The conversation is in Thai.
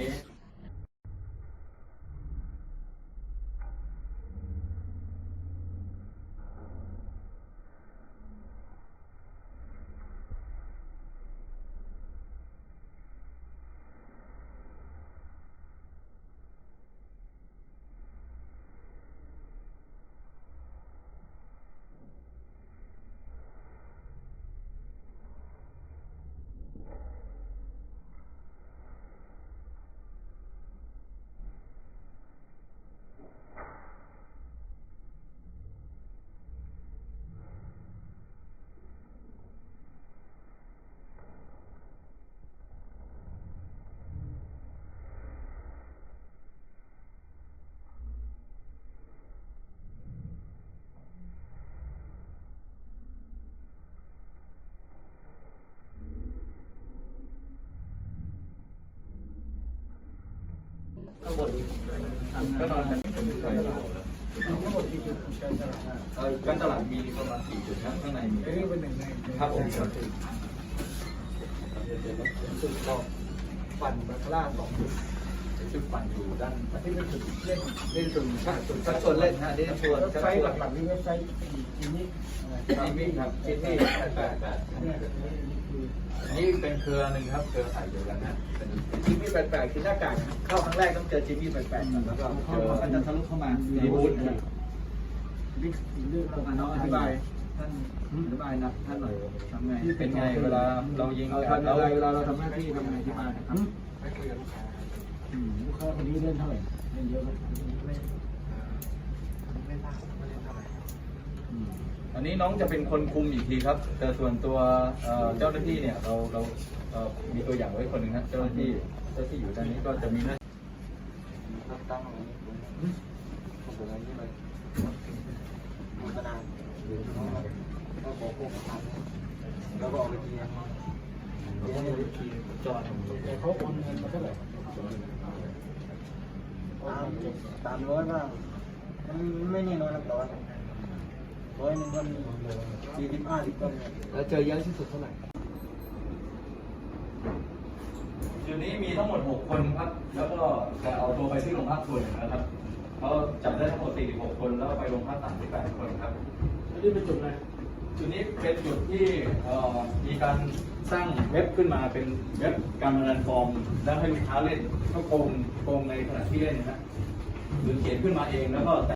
นี้ ก็นอนกันเป็นทั้งหมดที่จุดการตลาดเออการตลาดมีประมาณสี่จุดครับข้างในมีอันนี้เป็นหนึ่งในครับผมครับจุดสองปั่นมาคลาสองจุด จุดปั่นอยู่ด้านอันนี้เป็นจุดเล่นนี่ส่วนชักส่วนชักส่วนเล่นฮะนี่ส่วนเว็บชักไซต์ส่วนหลักๆนี่เว็บไซต์อีนี้ที่นี่ครับที่ที่แปดแปดแปดเนี่ยนี่คือนี่เป็นเครือหนึ่งครับเครือข่ายเดียวกันนะเป็นจิมมี่แปลกๆคือหน้ากากเข้าครั้งแรกต้องเจอจิมมี่แปลกๆก่อนแล้วก็เจอมันจะทะลุเข้ามามีมีบูบูธธบิ๊กเรื่องเราน้องอธิบายท่านอธิบายนะท่านหน่อยทำไงเป็นไงเวลาเรายิงเรากัทำนอะไรเราเวลาเราทำหน้าที่ทำไงที่บ้านนะครับ ลูกค้าอืมลูกค้าคนนี้เล่นเท่าไหร่เล่นเยอะไหมไม่ไม่ทราบว่าเล่นเท่าไหร่อืมอันนี้น้องจะเป็นคนคุมอีกทีครับ แต่ส่วนตัวเอ่อเจ้าหน้าที่เนี่ยเราเราเอ่อมีตัวอย่างไว้คนหนึ่งครับเจ้าหน้าที่เจ้าหน้าที่อยู่ด้านนี้ก็จะมีหน้าตั้งไว้ผมผมอันนี้เลยมีมานานก็บอกพวกผมแล้วก็ออกไปทีนึงจอดเขาโอนเงินมาเท่าไหร่ ตามตามร้อยบ้างมันไม่แน่นอนหลักร้อยร้อยหนึ่งก็มีสี่สิบห้าสิบก็มีแล้วเจอเยอะที่สุดเท่าไหร่จุดนี้มีทั้งหมด 6 คนครับ แล้วก็จะเอาตัวไปที่โรงพักส่วนหนึ่งนะครับเขาจับได้ทั้งหมด46คน แล้วก็ไปโรงพัก38คนครับอันนี้เป็นจุดอะไร จุดนี้เป็นจุดที่มีการสร้างเว็บขึ้นมาเป็นเว็บการพนันฟอร์มแล้วให้ลูกค้าเล่นก็โกงโกงในขณะที่เล่นนะฮะหรือเขียนขึ้นมาเองแล้วก็แต่